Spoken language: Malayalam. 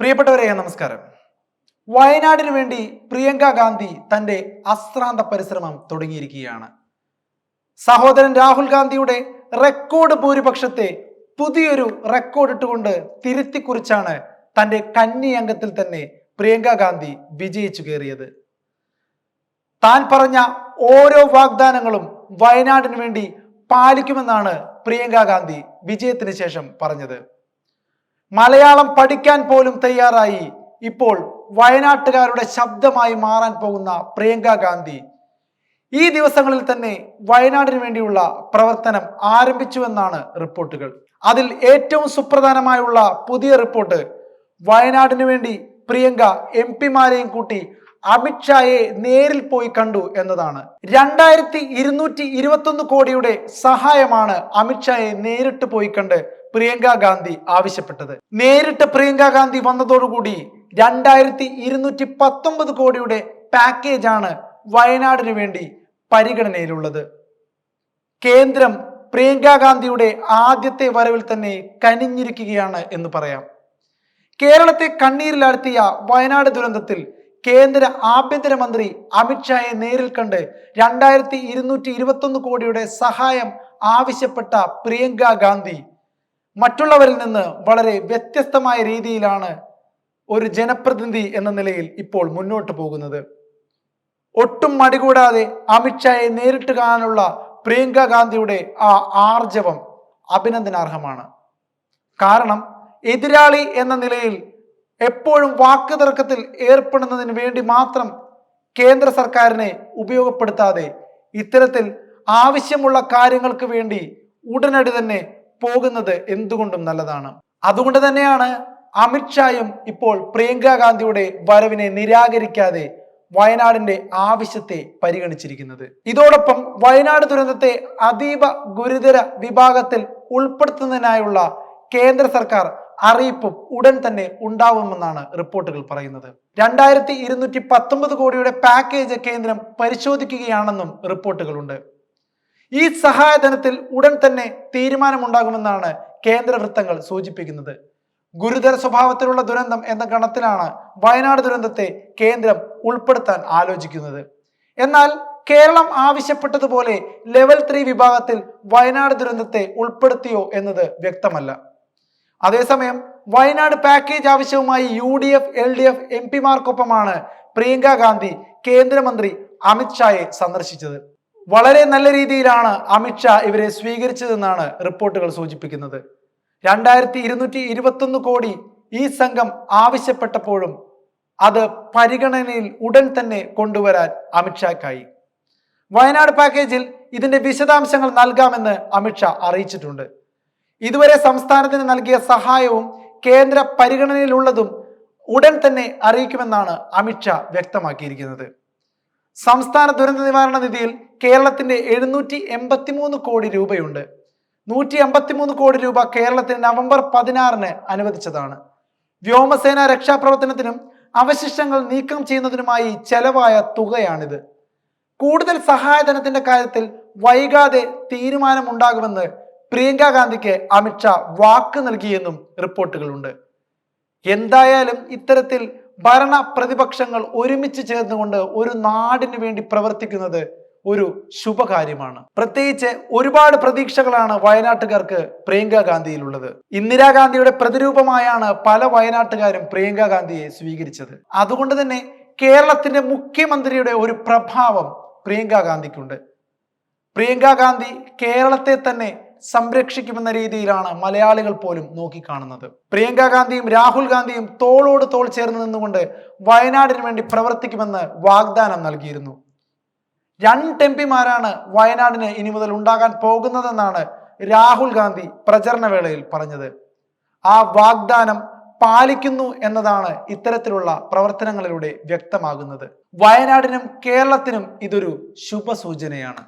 പ്രിയപ്പെട്ടവരെ നമസ്കാരം. വയനാടിനു വേണ്ടി പ്രിയങ്ക ഗാന്ധി തന്റെ അശ്രാന്ത പരിശ്രമം തുടങ്ങിയിരിക്കുകയാണ്. സഹോദരൻ രാഹുൽ ഗാന്ധിയുടെ റെക്കോർഡ് ഭൂരിപക്ഷത്തെ പുതിയൊരു റെക്കോർഡ് ഇട്ടുകൊണ്ട് തിരുത്തി കുറിച്ചാണ് തന്റെ കന്നി അംഗത്തിൽ തന്നെ പ്രിയങ്ക ഗാന്ധി വിജയിച്ചു കയറിയത്. താൻ പറഞ്ഞ ഓരോ വാഗ്ദാനങ്ങളും വയനാടിനു വേണ്ടി പാലിക്കുമെന്നാണ് പ്രിയങ്ക ഗാന്ധി വിജയത്തിന് ശേഷം പറഞ്ഞത്. മലയാളം പഠിക്കാൻ പോലും തയ്യാറായി. ഇപ്പോൾ വയനാട്ടുകാരുടെ ശബ്ദമായി മാറാൻ പോകുന്ന പ്രിയങ്ക ഗാന്ധി. ഈ ദിവസങ്ങളിൽ തന്നെ വയനാടിന് വേണ്ടിയുള്ള പ്രവർത്തനം ആരംഭിച്ചുവെന്നാണ് റിപ്പോർട്ടുകൾ. അതിൽ ഏറ്റവും സുപ്രധാനമായുള്ള പുതിയ റിപ്പോർട്ട് വയനാടിന് വേണ്ടി പ്രിയങ്ക എം പിമാരെയും കൂട്ടി അമിത്ഷായെ നേരിൽ പോയി കണ്ടു എന്നതാണ്. രണ്ടായിരത്തി ഇരുന്നൂറ്റി ഇരുപത്തൊന്ന് കോടിയുടെ സഹായമാണ് അമിത്ഷായെ നേരിട്ട് പോയി കണ്ട് പ്രിയങ്ക ഗാന്ധി ആവശ്യപ്പെട്ടത്. നേരിട്ട് പ്രിയങ്ക ഗാന്ധി വന്നതോടുകൂടി രണ്ടായിരത്തി ഇരുന്നൂറ്റി പത്തൊമ്പത് കോടിയുടെ പാക്കേജാണ് വയനാടിന് വേണ്ടി പരിഗണനയിലുള്ളത്. കേന്ദ്രം പ്രിയങ്ക ഗാന്ധിയുടെ ആദ്യത്തെ വരവിൽ തന്നെ കനിഞ്ഞിരിക്കുകയാണ് എന്ന് പറയാം. കേരളത്തെ കണ്ണീരിലാഴ്ത്തിയ വയനാട് ദുരന്തത്തിൽ കേന്ദ്ര ആഭ്യന്തരമന്ത്രി അമിത്ഷായെ നേരിൽ കണ്ട് രണ്ടായിരത്തി ഇരുന്നൂറ്റി ഇരുപത്തൊന്ന് കോടിയുടെ സഹായം ആവശ്യപ്പെട്ട പ്രിയങ്ക ഗാന്ധി മറ്റുള്ളവരിൽ നിന്ന് വളരെ വ്യത്യസ്തമായ രീതിയിലാണ് ഒരു ജനപ്രതിനിധി എന്ന നിലയിൽ ഇപ്പോൾ മുന്നോട്ട് പോകുന്നത്. ഒട്ടും മടികൂടാതെ അമിത്ഷായെ നേരിട്ട് കാണാനുള്ള പ്രിയങ്ക ഗാന്ധിയുടെ ആ ആർജവം അഭിനന്ദനാർഹമാണ്. കാരണം എതിരാളി എന്ന നിലയിൽ എപ്പോഴും വാക്ക് തർക്കത്തിൽ ഏർപ്പെടുന്നതിന് വേണ്ടി മാത്രം കേന്ദ്ര സർക്കാരിനെ ഉപയോഗപ്പെടുത്താതെ ഇത്തരത്തിൽ ആവശ്യമുള്ള കാര്യങ്ങൾക്ക് വേണ്ടി ഉടനടി തന്നെ പോകുന്നത് എന്തുകൊണ്ടും നല്ലതാണ്. അതുകൊണ്ട് തന്നെയാണ് അമിത്ഷായും ഇപ്പോൾ പ്രിയങ്ക ഗാന്ധിയുടെ വരവിനെ നിരാകരിക്കാതെ വയനാടിന്റെ ആവശ്യത്തെ പരിഗണിച്ചിരിക്കുന്നത്. ഇതോടൊപ്പം വയനാട് ദുരന്തത്തെ അതീവ ഗുരുതര വിഭാഗത്തിൽ ഉൾപ്പെടുത്തുന്നതിനായുള്ള കേന്ദ്ര സർക്കാർ അറിയിപ്പും ഉടൻ തന്നെ ഉണ്ടാവുമെന്നാണ് റിപ്പോർട്ടുകൾ പറയുന്നത്. രണ്ടായിരത്തി ഇരുന്നൂറ്റി പത്തൊമ്പത് കോടിയുടെ പാക്കേജ് കേന്ദ്രം പരിശോധിക്കുകയാണെന്നും റിപ്പോർട്ടുകളുണ്ട്. ഈ സഹായധനത്തിൽ ഉടൻ തന്നെ തീരുമാനമുണ്ടാകുമെന്നാണ് കേന്ദ്ര വൃത്തങ്ങൾ സൂചിപ്പിക്കുന്നത്. ഗുരുതര സ്വഭാവത്തിലുള്ള ദുരന്തം എന്ന ഗണത്തിലാണ് വയനാട് ദുരന്തത്തെ കേന്ദ്രം ഉൾപ്പെടുത്താൻ ആലോചിക്കുന്നത്. എന്നാൽ കേരളം ആവശ്യപ്പെട്ടതുപോലെ ലെവൽ ത്രീ വിഭാഗത്തിൽ വയനാട് ദുരന്തത്തെ ഉൾപ്പെടുത്തിയോ എന്നത് വ്യക്തമല്ല. അതേസമയം വയനാട് പാക്കേജ് ആവശ്യവുമായി U D F L D F M പിമാർക്കൊപ്പമാണ് Priyanka Gandhi കേന്ദ്രമന്ത്രി അമിത്ഷായെ സന്ദർശിച്ചത്. വളരെ നല്ല രീതിയിലാണ് അമിത്ഷാ ഇവരെ സ്വീകരിച്ചതെന്നാണ് റിപ്പോർട്ടുകൾ സൂചിപ്പിക്കുന്നത്. രണ്ടായിരത്തി ഇരുന്നൂറ്റി ഇരുപത്തൊന്ന് കോടി ഈ സംഘം ആവശ്യപ്പെട്ടപ്പോഴും അത് പരിഗണനയിൽ ഉടൻ തന്നെ കൊണ്ടുവരാൻ അമിത്ഷാക്കായി വയനാട് പാക്കേജിൽ ഇതിന്റെ വിശദാംശങ്ങൾ നൽകാമെന്ന് അമിത്ഷാ അറിയിച്ചിട്ടുണ്ട്. ഇതുവരെ സംസ്ഥാനത്തിന് നൽകിയ സഹായവും കേന്ദ്ര പരിഗണനയിലുള്ളതും ഉടൻ തന്നെ അറിയിക്കുമെന്നാണ് അമിത്ഷാ വ്യക്തമാക്കിയിരിക്കുന്നത്. സംസ്ഥാന ദുരന്ത നിവാരണ നിധിയിൽ കേരളത്തിന്റെ എഴുന്നൂറ്റി എൺപത്തിമൂന്ന് കോടി രൂപയുണ്ട്. നൂറ്റി അമ്പത്തിമൂന്ന് കോടി രൂപ കേരളത്തിന് നവംബർ പതിനാറിന് അനുവദിച്ചതാണ്. വ്യോമസേന രക്ഷാപ്രവർത്തനത്തിനും അവശിഷ്ടങ്ങൾ നീക്കം ചെയ്യുന്നതിനുമായി ചെലവായ തുകയാണിത്. കൂടുതൽ സഹായധനത്തിന്റെ കാര്യത്തിൽ വൈകാതെ തീരുമാനമുണ്ടാകുമെന്ന് പ്രിയങ്ക ഗാന്ധിക്ക് അമിത്ഷാ വാക്ക് നൽകിയെന്നും റിപ്പോർട്ടുകളുണ്ട്. എന്തായാലും ഇത്തരത്തിൽ ഭരണ പ്രതിപക്ഷങ്ങൾ ഒരുമിച്ച് ചേർന്നുകൊണ്ട് ഒരു നാടിന് വേണ്ടി പ്രവർത്തിക്കുന്നത് ഒരു ശുഭകാര്യമാണ്. പ്രത്യേകിച്ച് ഒരുപാട് പ്രതീക്ഷകളാണ് വയനാട്ടുകാർക്ക് പ്രിയങ്ക ഗാന്ധിയിലുള്ളത്. ഇന്ദിരാഗാന്ധിയുടെ പ്രതിരൂപമായാണ് പല വയനാട്ടുകാരും പ്രിയങ്ക ഗാന്ധിയെ സ്വീകരിച്ചത്. അതുകൊണ്ട് തന്നെ കേരളത്തിന്റെ മുഖ്യമന്ത്രിയുടെ ഒരു പ്രഭാവം പ്രിയങ്ക ഗാന്ധിക്കുണ്ട്. പ്രിയങ്ക ഗാന്ധി കേരളത്തെ തന്നെ സംരക്ഷിക്കുമെന്ന രീതിയിലാണ് മലയാളികൾ പോലും നോക്കിക്കാണുന്നത്. പ്രിയങ്ക ഗാന്ധിയും രാഹുൽ ഗാന്ധിയും തോളോട് തോൾ ചേർന്ന് നിന്നുകൊണ്ട് വയനാടിന് വേണ്ടി പ്രവർത്തിക്കുമെന്ന് വാഗ്ദാനം നൽകിയിരുന്നു. രണ്ട് എം പിമാരാണ് വയനാടിന് ഇനി മുതൽ ഉണ്ടാകാൻ പോകുന്നതെന്നാണ് രാഹുൽ ഗാന്ധി പ്രചരണ വേളയിൽ പറഞ്ഞത്. ആ വാഗ്ദാനം പാലിക്കുന്നു എന്നതാണ് ഇത്തരത്തിലുള്ള പ്രവർത്തനങ്ങളിലൂടെ വ്യക്തമാകുന്നത്. വയനാടിനും കേരളത്തിനും ഇതൊരു ശുഭസൂചനയാണ്.